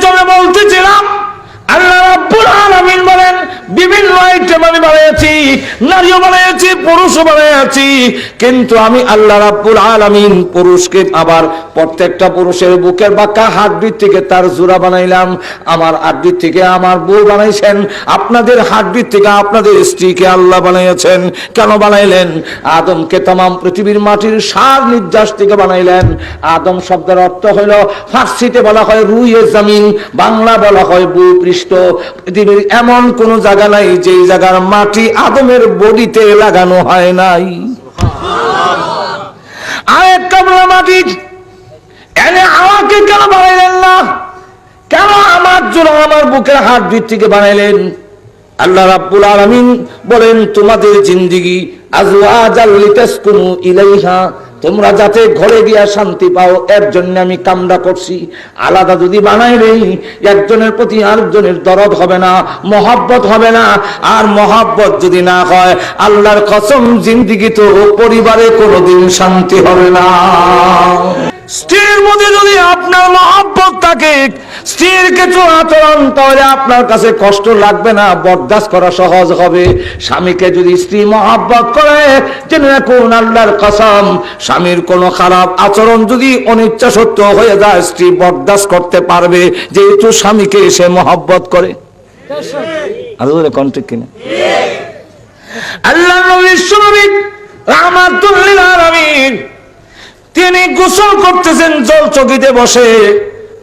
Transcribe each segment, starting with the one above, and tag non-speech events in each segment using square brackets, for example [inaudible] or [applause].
জন্য বলতেছিলাম আল্লাহ রাব্বুল আলামিন বলেন আইটেম আমি বানিয়েছি নারীও বানিয়েছি পুরুষও বানিয়েছি কিন্তু আমি আল্লাহ রাব্বুল আলামিন পুরুষকে আবার প্রত্যেকটা পুরুষের বুকের বাঁকা হাড্ডির থেকে তার জোড়া বানাইলাম। আমার থেকে আমার বউ বানাইছেন, আপনাদের থেকে আপনাদের স্ত্রীকে আল্লাহ বানাইছেন কেন বানাইলেন? আদমকে তাম পৃথিবীর মাটির সার নির্যাস থেকে বানাইলেন। আদম শব্দের অর্থ হইল, ফার্সিতে বলা হয় রুইয়ে জামিন, বাংলা বলা হয় ভূপৃষ্ঠ। পৃথিবীর এমন কোন জায়গা নাই যে জায়গার মাটি আদমের বডিতে লাগানো হয় নাই। মাটি, এনে আমাকে কেন বানাইলেন না? কেন আমার জন্য আমার বুকের হাত থেকে বানাইলেন? আল্লাহ রাব্বুল আলামিন বলেন, তোমাদের জিন্দিগি আজওয়াজাল লিতাসকুনু ইলাইহা তোমরা যাতে ঘরে গিয়া শান্তি পাও, এর জন্য আমি কামনা করছি। আলাদা যদি বানাই নেই, একজনের প্রতি আরেকজনের দরদ হবে না, মহাব্বত হবে না। আর মহাব্বত যদি না হয়, আল্লাহর কসম, জিন্দিগি তো পরিবারে কোনোদিন শান্তি হবে না। স্ত্রীর মধ্যে যদি আপনার মহাব্বত থাকে স্ত্রীর কিছু আচরণ তাহলে আপনার কাছে কষ্ট লাগবে না, বরদাস্ত করা সহজ হবে। স্বামীকে যদি স্ত্রী মহাব্বত করে, জেনে রাখুন আল্লাহর কসম, স্বামীর কোনো খারাপ আচরণ যদি অনিচ্ছা সত্য হয়ে যায়, স্ত্রী বরদাস্ত করতে পারবে, যেহেতু স্বামীকে সে মহাব্বত করে। তিনি গোসল করতেছেন জল চকিতে বসে।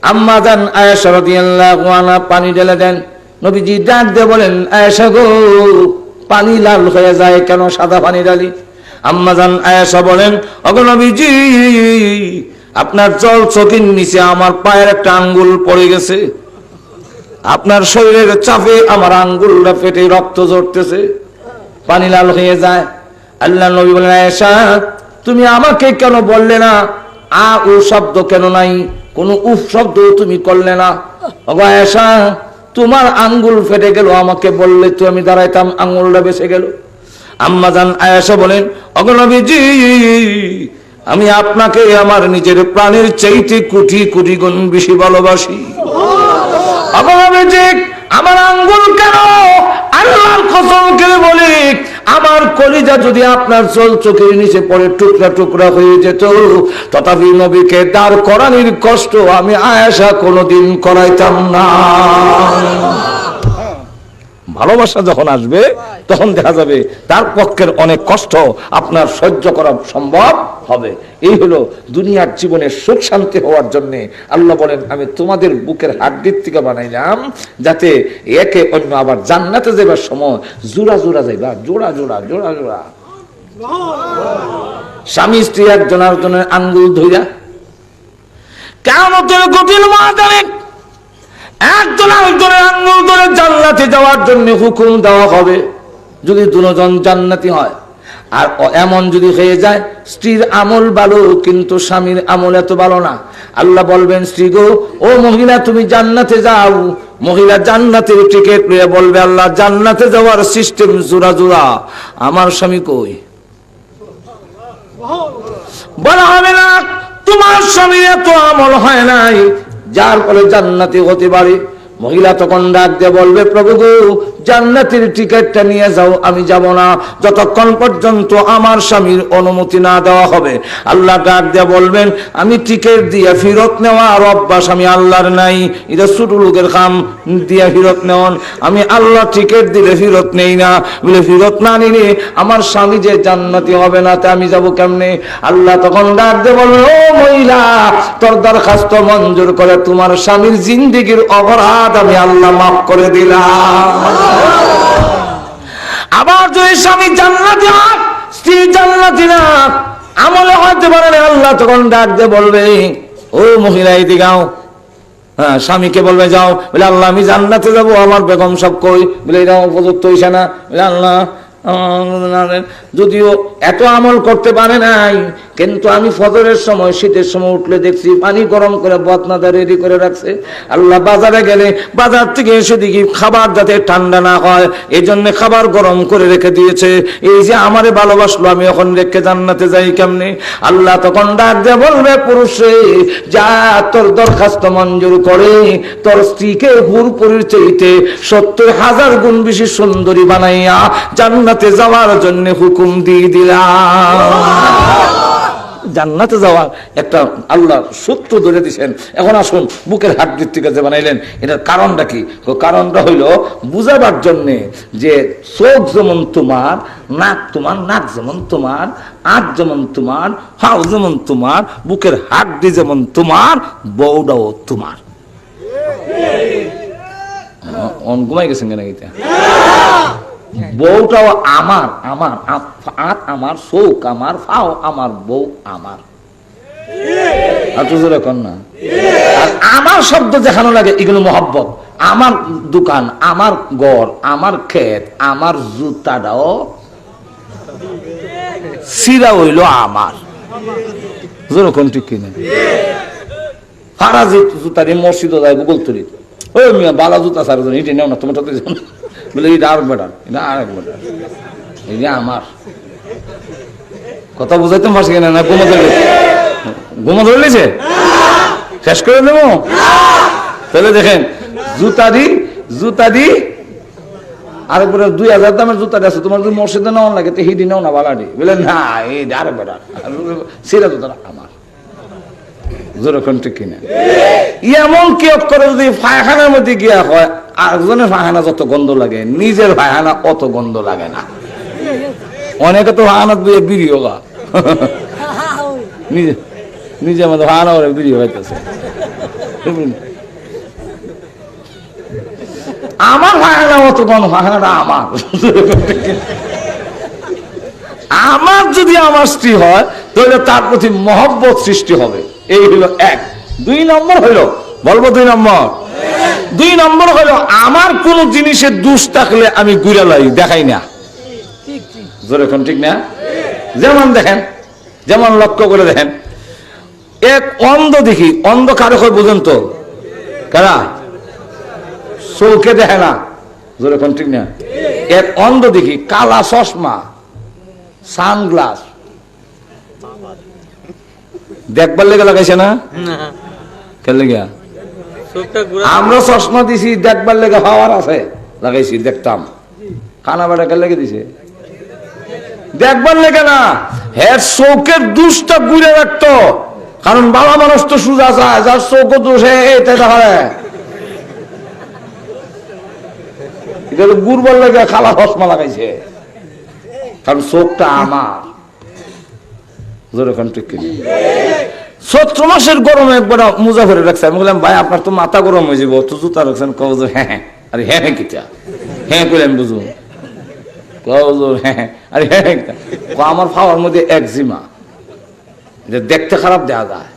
আম্মা জান আয়েশা রাদিয়াল্লাহু আনহা পানি ঢেলে দেন। নবীজি ডাক দিয়ে বলেন, আয়েশা গো, পানি লাল হয়ে যায় কেন সাদা পানি ডালি আম্মা জান আয়েশা বলেন ওগো আপনার জল চকির নিচে আমার পায়ের একটা আঙ্গুল পড়ে গেছে। আপনার শরীরের চাপে আমার আঙ্গুলটা ফেটে রক্ত ঝরতেছে। পানি লাল হয়ে যায়। আল্লাহ নবী বলেন, আয়েশা, তুমি আমাকে কেন বললে না? আ ও শব্দ কেন নাই? কোন উফ শব্দ তুমি করলে না। তোমার আঙ্গুল ফেটে গেল, আমাকে বললে তো আমি দাঁড়াইতাম, আঙ্গুলটা বেঁচে গেল। আম্মা জান আয়েশা বলেন অগনবীজি আমি আপনাকে আমার নিজের প্রাণের চাইতে কোটি কোটি গুণ বেশি ভালোবাসি। অগনবীজি আমার আঙ্গুল কেন? আল্লাহর কসম করে বলি আমার কলিজা যদি আপনার চল চোখের নিচে পরে টুকরা টুকরা হয়ে যেত, তথাপি নবীকে দাঁড় করানির কষ্ট আমি আয়াসা কোনোদিন করাইতাম না। ভালোবাসা যখন আসবে, তখন দেখা যাবে তার পক্ষের অনেক কষ্ট আপনার সহ্য করা সম্ভব হবে। এই হলো দুনিয়ার জীবনে সুখ শান্তি হওয়ার জন্য আল্লাহ বলেন, আমি তোমাদের বুকের হাড্ডির থেকে বানাইলাম যাতে একে অন্য আবার জান্নাতে যাবার সময় জোড়া জোড়া যাইবা, জোড়া জোড়া জোড়া জোড়া। স্বামী স্ত্রী একজন আরেকজনের আঙ্গুল ধইরা কেমন কঠিন মহাদানে একজন আরেকজনের আঙ্গুল ধরে জান্নাতে যাওয়ার জন্য হুকুম দেওয়া হবে। যদি দুজন জান্নাতি হয়, আর এমন যদি হয়ে যায়, স্ত্রীর আমল ভালো, কিন্তু স্বামীর আমল এত ভালো না। আল্লাহ বলবেন, স্ত্রী গো, ও মহিলা, তুমি জান্নাতে যাও। মহিলা জান্নাতের টিকিট নিয়ে বলবে, আল্লাহ, জান্নাতে যাওয়ার সিস্টেম জোড়া জোড়া। আমার স্বামী কই? বলা হবে না, তোমার স্বামীর এত আমল হয় নাই যার ফলে জান্নাতি হতে পারে। মহিলা তখন ডাক দিয়ে বলবে, প্রভু গো, জান্নাতের টিকিটটা নিয়ে যাও, আমি যাব না। যতক্ষণ পর্যন্ত আমার স্বামীর অনুমতি না দেওয়া হবে। আল্লাহ ডাক দিয়ে বলবেন, আমি টিকিট দিয়ে ফেরত নেওয়া আর অভ্যাস আমি আল্লাহর নাই। এটা ছোট লোকের কাম দিয়ে ফিরত নেওয়ান, আমি আল্লাহ টিকিট দিলে ফিরত নেই না। বলে, ফিরত না নিলে আমার স্বামী যে জান্নাতি হবে না, তা আমি যাব কেমনে? আল্লাহ তখন ডাক দিয়ে বলবে ও মহিলা, তোর দরখাস্ত মঞ্জুর করে তোমার স্বামীর জিন্দিগির অপরাধ আমি আল্লাহ মাফ করে দিলাম। আবার যদি স্বামী জান্নাতি হয়, স্ত্রী জান্নাতি না, আমলে হতে পারে না, আল্লাহ তখন ডাক দিয়ে বলবে, ও মহিলা, এদিকে গাও হ্যাঁ স্বামীকে বলবে, যাও। বলে, আল্লাহ, আমি জান্নাতে যাব, আমার বেগম সব কই? বলে এটা উপযুক্ত হইছে না। বলে, আল্লাহ যদিও এত আমল করতে পারে নাই কিন্তু আমি ফজরের সময়, শীতের সময় উঠলে দেখছি পানি গরম করে বদনাদা রেডি করে রাখছে। আল্লাহ বাজারে গেলে বাজার থেকে এসে দেখি খাবার যাতে ঠান্ডা না হয় এই জন্য খাবার গরম করে রেখে দিয়েছে। এই যে আমারে ভালোবাসলো, আমি এখন রেখে জান্নাতে যাই কেমনে? আল্লাহ তখন ডাক দিয়ে বলবে, পুরুষে যা তোর দরখাস্ত মঞ্জুর করে, তোর স্ত্রীকে হুর পরিচয়তে সত্তর হাজার গুণ বেশি সুন্দরী বানাইয়া জান্নাতে যাওয়ার জন্য হুকুম দিয়ে দিলাম। জান্নাতে যাওয়ার একটা আল্লাহ সূত্র ধরে দিছেন। এখন আসুন বুকের হাড্ডির থেকে যে বানাইলেন এটার কারণটা কি? কারণটা হইল বুঝাবার জন্যে যে চোখ যেমন তোমার নাক তোমার নাক যেমন তোমার আট যেমন তোমার হাও যেমন তোমার বুকের হাড্ডি যেমন তোমার বউটাও তোমার। অন ঘুমাই গেছেন কেন এটা বউটাও আমার আমার আমার চোখ আমার ফাও, আমার বউ, আমার। না। আমার শব্দ দেখানো লাগে এগুলো মহব্বত। আমার দোকান, আমার ঘর, আমার ক্ষেত, আমার জুতাটাও সিরা হইল আমার। জোরে কোন ঠিক কিনা। সারা জুতারি মসজিদ যায়, গুগল তুলি ওই মিয়া বালা জুতা সারা এটা নেও না তোমার সাথে। বলে, এটা আর বেটার এটা আর এক বেটার এটা আমার। কথা বুঝাইতে পারছি কিনা না ঘুমো ধরে ঘুমো ধরে লিছে শেষ করে দেবো? তাহলে দেখেন, জুতা দি জুতা দি আরেকবার দুই হাজার দামের জুতা আছে। তোমার যদি মসজিদে নেওয়া লাগে, তো হিডি নাও না বালাডি বলে, না এই আরেক বেটার সেরা জুতাটা আমার। এমন করে যদি পায়খানার মধ্যে গিয়া হয়? আরেকজনের পায়খানা যত গন্ধ লাগে নিজের পায়খানা অত গন্ধ লাগে না। অনেকে তো দিয়ে নিজে নিজে আমাদের পায়খানা করে বিড়ি হইতেছে আমার পায়খানা অত গন্ধ, পায়খানাটা আমার আমার যদি আমার স্ত্রী হয়, তাহলে তার প্রতি মহব্বত সৃষ্টি হবে। এই হলো এক। দুই নম্বর হইল, বলব দুই নম্বর? দুই নম্বর হইল, আমার কোন জিনিসে দুষ থাকলে আমি গুড়ালাই দেখাই না। জোরে কোন ঠিক না? যেমন দেখেন, যেমন লক্ষ্য করে দেখেন, এক অন্ধ দেখি, অন্ধ কারও হয় বুঝেন তো? কারা? চৌকে দেখে না। জোরে কোন ঠিক না? এক অন্ধ দেখি, কালা চশমা, সানগ্লাস। দেখবার লেগে লাগাইছে না? কে লেগে? আমরা চশমা দিছি দেখবার লেগে হওয়ার আছে। লাগাইছি দেখতাম। কানা বেড়া কে লেগে দিছে? দেখবার লেগে না। হ্যাঁ চৌকের দুষটা ঘুরে রাখতো। কারণ বাবা মানুষ তো সুজা চায় যার চৌক দোষ এটা দেখা এটা গুরবার লেগে খালা চশমা লাগাইছে। কারণ চোখটা আমার। কিনা চৈত্র মাসের গরমে মোজা ভরে রাখছে। আমি বললাম, ভাই, আপনার তো মাথা গরম হয়ে যাব তো জুতা রাখছেন কব যে হ্যাঁ হ্যাঁ আরে হ্যাঁ হ্যাঁ কিটা? হ্যাঁ কইলাম বুঝু কব যে হ্যাঁ হ্যাঁ আরে হ্যাঁ হ্যাঁ আমার ফাওয়ার মধ্যে একজিমা যে দেখতে খারাপ দেখা যায়।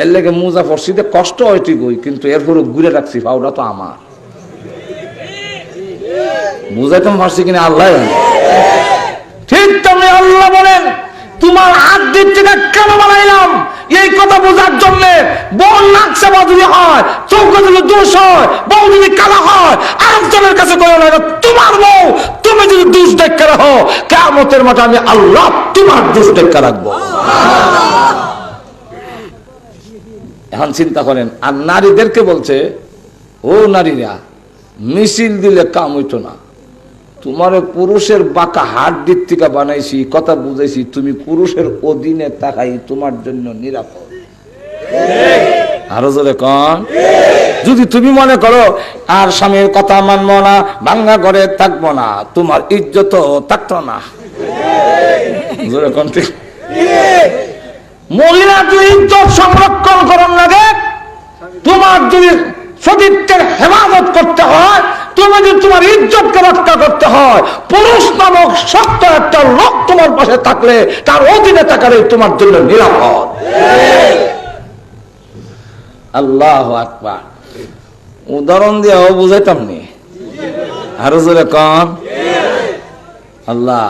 এর লেগে মোজা পড়ছিতে কষ্ট হয় ঠিকই, কিন্তু এরপরে ঘুরে রাখছি ফাউটা তো আমার। বুঝাইতে পারছি কিনা, আল্লাহ। ঠিক তুমি আল্লাহ বলেন তোমার হাত থেকে কেন বানাইলাম? এই কথা বোঝার জন্য বউ নাকছে বা যদি হয় চোখ যদি দোষ হয়, বউ যদি কালা হয়, আরেকজনের কাছে করে না তোমার বউ। তুমি যদি দোষ দেখতে রাখো কেমতের মাঠে আমি আল্লাহ তোমার দোষ দেখতে রাখব। এখন চিন্তা করেন, আর নারীদেরকে বলছে, ও নারীরা, মিছিল দিলে কাম হইতো না। তোমার পুরুষের বাঁকা হাট দিক বানাইছি, কথা বুঝাইছি, তুমি পুরুষের অধীনে তাকাই তোমার জন্য নিরাপদ। আরও যদি তুমি মনে করো, আর স্বামীর কথা মানবো না, ভাঙ্গা ঘরে থাকব না, তোমার ইজ্জত থাকতো না। মহিলা যদি ইজ্জত সংরক্ষণ করার লাগে তোমার যদি সতীত্বের হেফাজত করতে হয় তুমি যদি তোমার ইজ্জতকে রক্ষা করতে হয়। পুরুষ নামক শক্ত একটা লোক তোমার পাশে থাকলে তার অধীনে থাকারে তোমার জন্য নিরাপদ। আল্লাহ আকবার। উদাহরণ দিয়েও বুঝাইতাম নি? আরও জোরে কম আল্লাহ,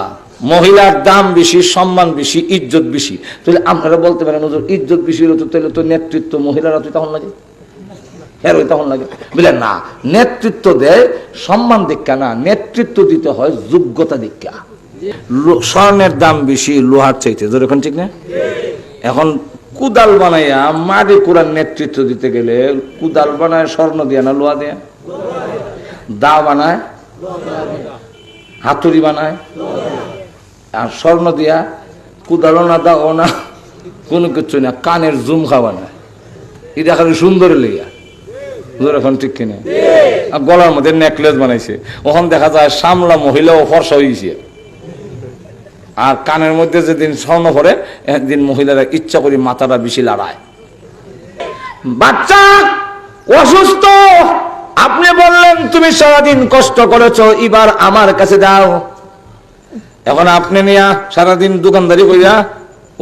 মহিলার দাম বেশি, সম্মান বেশি, ইজ্জত বেশি। তাহলে আপনারা বলতে পারেন ইজ্জত বেশি হলো তাহলে তো নেতৃত্ব মহিলারা তো তখন লাগে। হ্যাঁ ওই তখন লাগে। বুঝলে না, নেতৃত্ব দেয়, সম্মান দীক্ষা না, নেতৃত্ব দিতে হয় যোগ্যতা দীক্ষা। স্বর্ণের দাম বেশি, লোহার চাইতে। যেরকম ঠিক না? এখন কুদাল বানাইয়া, মাটি কুড়ার নেতৃত্ব দিতে গেলে, কুদাল বানায়, স্বর্ণ দিয়ে না, লোহা দিয়ে? দা বানায়, হাতুড়ি বানায়, আর স্বর্ণ দিয়া, কুদালও না দাও না, কোনো কিছু না, কানের জুমখা বানায়। এটা খালি সুন্দর লইয়া। ঠিক কিনা? গলার মধ্যে নেকলেস বানাইছে। ওখান দেখা যায় সামলা ফর্সা হয়েছে আর কানের মধ্যে যেদিন স্বর্ণ পরে, একদিন মহিলারা ইচ্ছা করি মাথাটা বেশি লড়ায়। বাচ্চা, অসুস্থ, আপনি বললেন, তুমি সারাদিন কষ্ট করেছ, এবার আমার কাছে দাও। এখন আপনি নিয়া সারাদিন দোকানদারি কইরা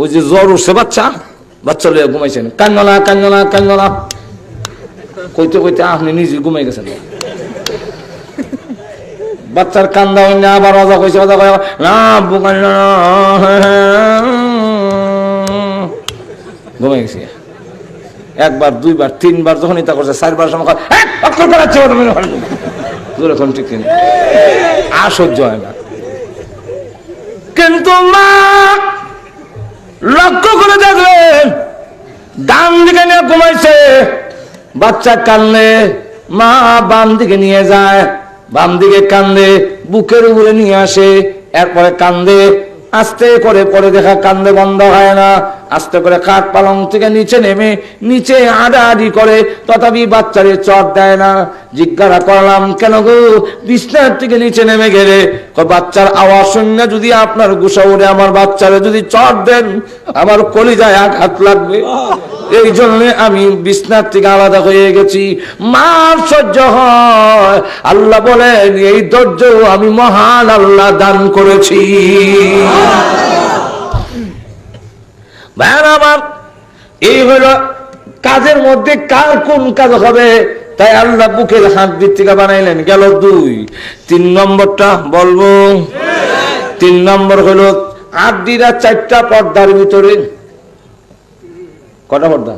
ওই যে জ্বর উঠছে, বাচ্চা বাচ্চা লইয়া ঘুমাইছেন। কান্নলা কান্নলা কান্নলা কইতে কইতে আপনি নিজে ঘুমাই গেছেন। বাচ্চার কান্দা হইনা আবার রাজা কইছে রাজা কয় না বুকান ঘুমাই গেছি। একবার দুইবার তিনবার যখন ইতা করছে চারবার সময় কয়, "এই, অক্ষর করাচ্ছে ওটা মেরে ফেলব।" দূরে কোন ঠিক কিনা আর সহ্য হয় না। কিন্তু মা লক্ষ্য করে দেখলেন ডান দিকে নিয়ে ঘুমাইছে বাচ্চা কানলে, মা বাম দিকে নিয়ে যায়, বাম দিকে কান্দে, বুকের উপরে নিয়ে আসে, এরপরে কান্দে, আস্তে করে পরে দেখা কান্দে বন্ধ হয় না। আস্তে করে কাঠ পালং থেকে নিচে নেমে নিচে আড়াআড়ি করে, তথাপি বাচ্চারে চট দেয় না। জিজ্ঞাসা করলাম, কেন গো? বিছনার থেকে নিচে নেমে গেলে? বাচ্চার আওয়াজ শুনে যদি আপনার গুসা উড়ে আমার বাচ্চারে যদি চট দেন, আমার কলিজায় আঘাত লাগবে। এই জন্য আমি বিছনার থেকে আলাদা হয়ে গেছি। মার সহ্য হয়। আল্লাহ বলেন, এই ধৈর্য আমি মহান আল্লাহ দান করেছি। ভাইয়ার আমার এই হলো কাজের মধ্যে কার কোন কাজ হবে? তাই আল্লাহ বুকের হাত বৃত্তিকা বানাইলেন। গেল দুই। তিন নম্বরটা বলব। তিন নম্বর হলো আড্ডিরা চারটা পর্দার ভিতরে। কটা পর্দা?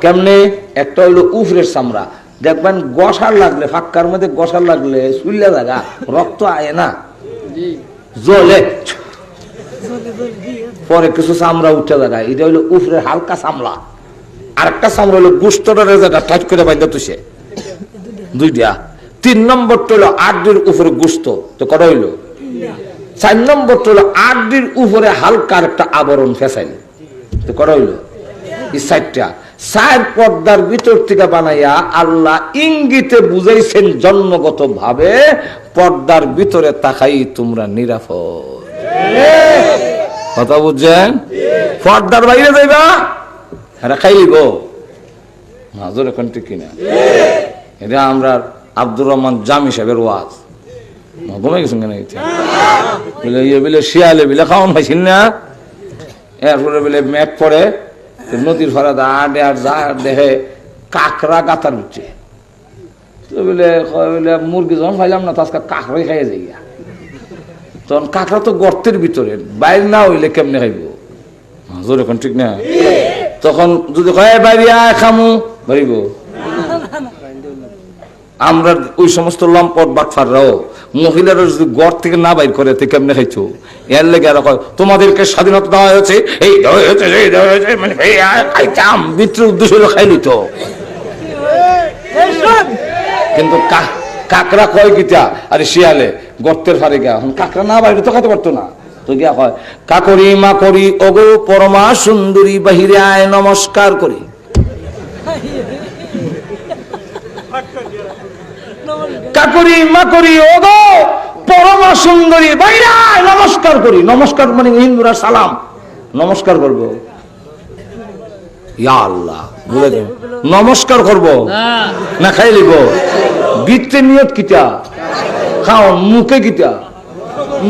কেমনে? একটা হইল উফরের চামড়া। দেখবেন গসার লাগলে ফাক্কার মধ্যে গসার লাগলে সুইলা জায়গা রক্ত আয় না। জলে পরে কিছু চামড়া উঠে জায়গা এটা হইল উফরের হালকা চামড়া। আরেকটা চামড়া হইল গুস্তটা রেজাটা টাইট করে বাইন্দা তুসে দুইটা। তিন নম্বরটা হইল আড্ডির উপরে গুস্ত। তো কটা হইল? চার নম্বরটা হলো আড্ডির উপরে হালকা একটা আবরণ ফেসাইল। তো কটা হইল? এই চারটা। চার পর্দার ভিতর থেকে বানাইয়া আল্লাহ ইঙ্গিতে বুঝাইছেন জন্মগত ভাবে পর্দার ভিতরে তাকাই তোমরা নিরাপদ। কথা বুঝছেন? পর্দার বাইরে যাইবা? এটা খাইলিব হাজর এখন ঠিক কিনা? এটা আমরা আব্দুর রহমান জামি সাহেবের ওয়াজ। ঘুমাই গেছেন কেন বলে ইয়ে বলে, শিয়ালে বলে, খাওয়ান পাইছেন না? এরপরে বলে ম্যাপ পরে নদীর ফারা আডে আর আর দেখে কাকড়া গাতার উঠছে তো বলে বলে, মুরগি যখন খাইলাম না, তো আজকে কাকড়াই খাইয়ে যাই গিয়া। তখন কাকড়া তো গর্তের ভিতরে, বাইরে না হইলে কেমনে খাইব? জোর এখন ঠিক না? তখন যদি কয় "এই বাইরে আয়, খামু বাড়িব আমরা ওই সমস্ত লম্পট বাটফাররাও মহিলারা যদি গড় থেকে না বাইর করে, তে কেমনে খাইছো? এর লেগে আর তোমাদেরকে স্বাধীনতা দেওয়া হয়েছে, এই হয়েছে হয়েছে মানে ভিতরে উদ্দেশ্য হলো খাইলি তো কিন্তু কা- কাকড়া কয় গীতা আরে শিয়ালে গর্তের ফারে গা এখন কাকড়া না বাইরে তো খাইতে পারতো না। তো গিয়া কয় কাকরি মা করি ওগো পরমা সুন্দরী বাহিরে আয় নমস্কার করি। কাকরি মাকরি ওগো পরমা সুন্দরী বাইরে আয়, নমস্কার করি। নমস্কার মানে হিন্দুরা সালাম। নমস্কার করব। ইয়া আল্লাহ নমস্কার করব। না খাই লিব বৃত্তের নিয়ত কিটা খাও মুখে কিটা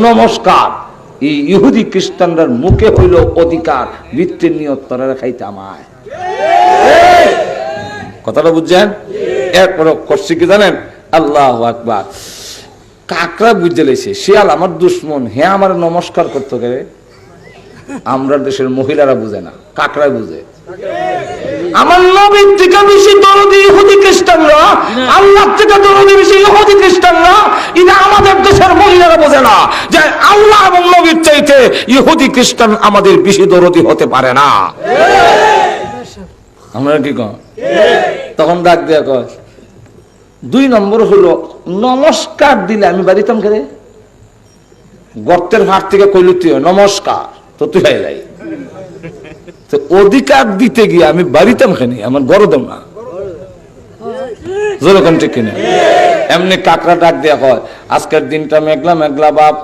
নমস্কার। এই ইহুদি খ্রিস্টানরার মুখে হইল অধিকার বৃত্তের নিয়ত তারা খাইতে আমায়। কথাটা বুঝছেন? এরপরে করছি কি জানেন? আল্লাহ আকবার। কাকরা বুঝতে লেছে শিয়াল আমার দুশ্মন, হে আমার নমস্কার করতে গেলে? আমরা দেশের মহিলারা বুঝে না কাকরা বুঝে। আমার নবীর থেকে বেশি দরদি ইহুদি খ্রিস্টানরা আল্লাহ থেকে দরদি বেশি ইহুদি খ্রিস্টানরা এটা আমাদের দেশের মহিলারা বোঝে না যে আল্লাহ এবং নবীর চাইতে ইহুদি খ্রিস্টান আমাদের বেশি দরদি হতে পারে না। আমরা কি তখন ডাক দেয়া কয় দুই নম্বর হলো নমস্কার দিলে আমি বাড়িতাম কেরে গর্তের ভাত থেকে কইলি তুই নমস্কার। তো তুই হাইলাই তো অধিকার দিতে গিয়ে আমি বাড়িতাম খানি আমার গরদম না। যেরকম ঠিক কিনা? এমনি কাকড়া ডাক দেয়া হয় আজকের দিনটা মেঘলা মেঘলা বাপ।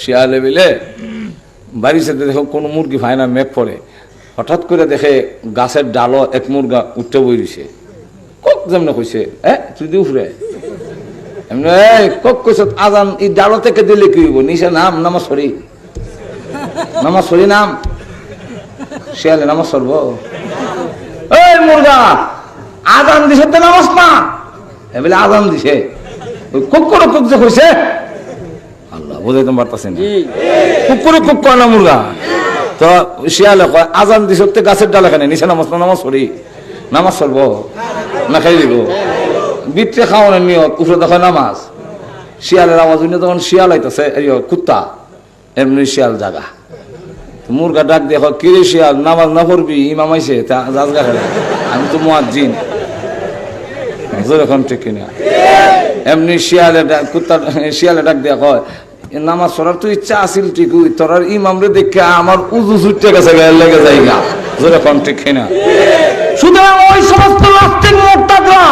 শিয়ালে বিলে কোনো মুরগি ভাই না, মেঘ হঠাৎ করে দেখে গাছের ডালও এক মুরগা উঠতে বইছে কক যেমন কইছে, এ, তুই উফরে? কক কইছ আজান এই ডালো থেকে দিলে কি হইব? নিচে নাম নামা সরি নামা? সরি নাম শিয়ালে নামাজ সরব এই মুরগা আজান দিছে তো নামাজ না? এবেলে আজান দিছে। ওই কক করে যে কইছে আল্লাহ বোঝাইতে পারতাছে না। কুক করে কুক করে না মুরগা তো শিয়ালে কয় আজান দিছে তো গাছের ডালে খানে নিচে নামাজ না নামাজ সরি নামাজ সরব না খাই দিব। বিত্রে খাওয়ানোর নিয়ত উপরে দেখো নামাজ। শিয়ালের আওয়াজ হইলে তখন শিয়াল আইতাছে কুত্তা এমনি শিয়াল জাগা। মুরগা ডাক কয়, কিরে শিয়াল নামাজ না পড়বি? ইমাম আইছে তা জাজগা খেলে আমি তো মুয়াজ্জিন। যেরকম ঠিক কিনা। এমনি শিয়ালে কুত্তা শিয়ালে ডাক দিয়া নামাজ পড়ার তো ইচ্ছা আছিল ঠিকই তোর ইমাম রে দেখে আমার উজু ছুটতে গেছে লেগে যায় গা। যেরকম ঠিক কিনা। সুতরাং ওই সমস্ত নাস্তিক মোর্তাদরা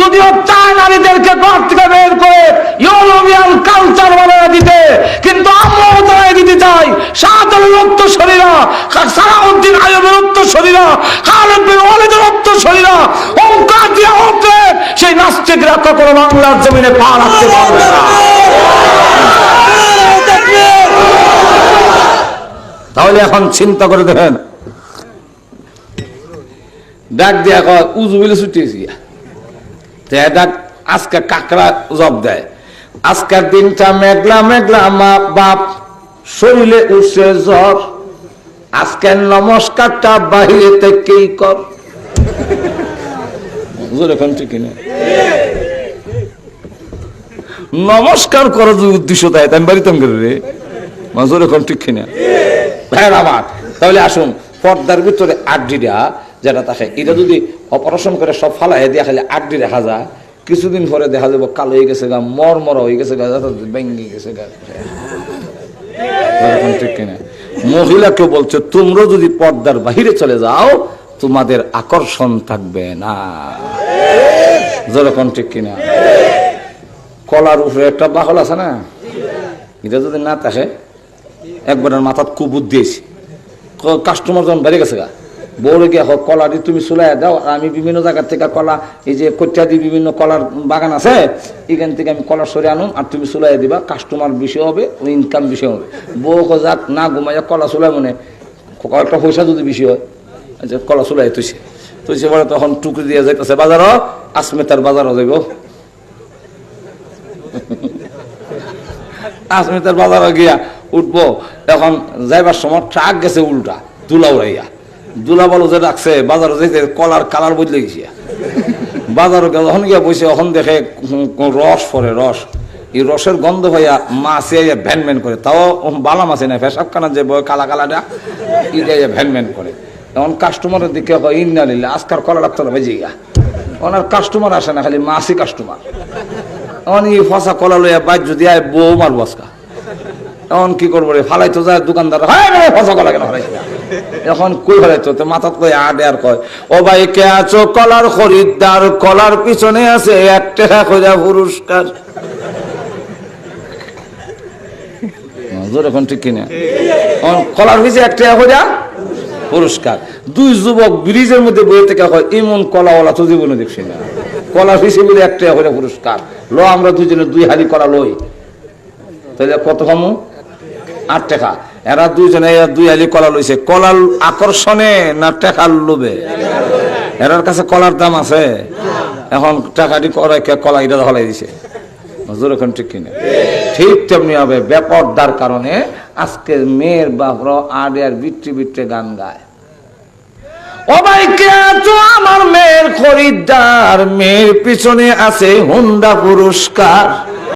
যদিও চায় নারীদেরকে ঘর থেকে বের করে ইউরোপিয়ান কালচার বানিয়ে দিতে, কিন্তু আমরাও দিতে চাই। শাহজালের উত্তরসরীরা সালাউদ্দিন আয়বের উত্তরসরীরা খালেদ বিন উত্তরসরীরা ওঙ্কার দিয়ে উঠলে সেই নাস্তিকরা কখনো বাংলার জমিনে পা রাখতে পারবে না। তাহলে এখন চিন্তা করে দেখেন ডাক দিয়া কয় উজু বলে ছুটিয়েছি তে ডাক আজকে কাকড়া জব দেয়। আজকের দিনটা মেঘলা মেঘলা মা বাপ শরীরে উঠছে জ্বর। আজকের নমস্কারটা বাহিরে থেকেই কর? এখন ঠিক না নমস্কার করার যে উদ্দেশ্য তাই আমি বাড়িতাম করে রে। মাজুর এখন ঠিক কিনা? ভাই আমার তাহলে আসুন পর্দার ভিতরে আড্ডিটা যেটা থাকে এটা যদি অপারেশন করে সব ফালাই দিয়া খালি আড্ডি দেখা যায়, কিছুদিন পরে দেখা যাব কালো হয়ে গেছে গা মর মরা হয়ে গেছে গা ভেঙে গেছে গা। ঠিক কিনা? মহিলাকে বলছে, তোমরা যদি পর্দার বাহিরে চলে যাও, তোমাদের আকর্ষণ থাকবে না। যেরকম ঠিক কিনা? কলার উপরে একটা বাহল আছে না? এটা যদি না থাকে, একবার মাথাত কুবুত দিয়েছি। কাস্টমার যখন বেড়ে গেছে গা বউরে গিয়ে হোক, কলা দিয়ে তুমি চুলাই দাও আমি বিভিন্ন জায়গার থেকে কলা, এই যে দিয়ে বিভিন্ন কলার বাগান আছে, এখান থেকে আমি কলা সরে আনুম, আর তুমি চুলাই দিবা কাস্টমার বেশি হবে ইনকাম বিষয় হবে। বউ যাক, না ঘুমাইয়া কলা চুলাই মনে, কয়েকটা পয়সা যদি বেশি হয় আচ্ছা কলা চুলাই তুইছে তুইছে পরে তখন টুকরি দিয়ে যাইতেছে বাজারও আসমেতার বাজারও যাইব। [laughs] আসমিতার বাজারে গিয়া উঠবো। এখন যাইবার সময় ট্রাক গেছে উল্টা দুলা উড়াইয়া। দুলা বলো যে রাখছে বাজারে যেতে কলার কালার বদলে গেছে। বাজারে যখন গিয়া বসে এখন দেখে রস পরে, রস। এই রসের গন্ধ ভাইয়া মাছে ভ্যান ভ্যান করে। তাও বালা মাছে না ফেসাব কানা যে বয় কালা কালাটা আইয়া ভ্যান ভ্যান করে। এখন কাস্টমারের দিকে ইন্না নিলে আজকার কলা রাখতে হবে গিয়া। ওনার কাস্টমার আসে না, খালি মাসি কাস্টমার এখন এই ফসা কলা লইয়া বাইর যদি আয়, বউ মার বসকা এখন কি করব রে ফালাই তো যায় দোকানদার হ্যাঁ ফসা কলা কেন ফালাইছি? না?" এখন কই ফেলাই তো মাথাত কই আডে আর কয়। ও ভাই, কে আছো? কলার খরিদ্দার, কলার পিছনে আছে এক টাকা খোঁজা পুরস্কার। এখন ঠিক কিনা? কলার পিছে এক টাকা খোঁজা পুরস্কার। দুই যুবক ব্রিজের মধ্যে বইয়ে থেকে হয় এমন কলাওয়ালা তো জীবনে দেখছি না। কলা পিছিয়ে বলে এক টাকা করে পুরস্কার। লো, আমরা দুজনে দুই হাড়ি কলা লই। তাহলে কত কমু? আট টাকা। এরা দুইজনে এরা দুই আলি কলা লইছে। কলার আকর্ষণে না টাকার লোভে? এরার কাছে কলার দাম আছে। এখন টাকাটি করে কলাইটা ধলাই দিছে। এখন ঠিক কিনা? ঠিক তেমনি হবে। কারণে আজকে মেয়ের বাপর আড়ে আর বিট্টি বিট্টি গান গায়। ও ভাই আছো আমার মেয়ের খরিদ্দার? মেয়ের পিছনে আছে হুন্ডা পুরস্কার।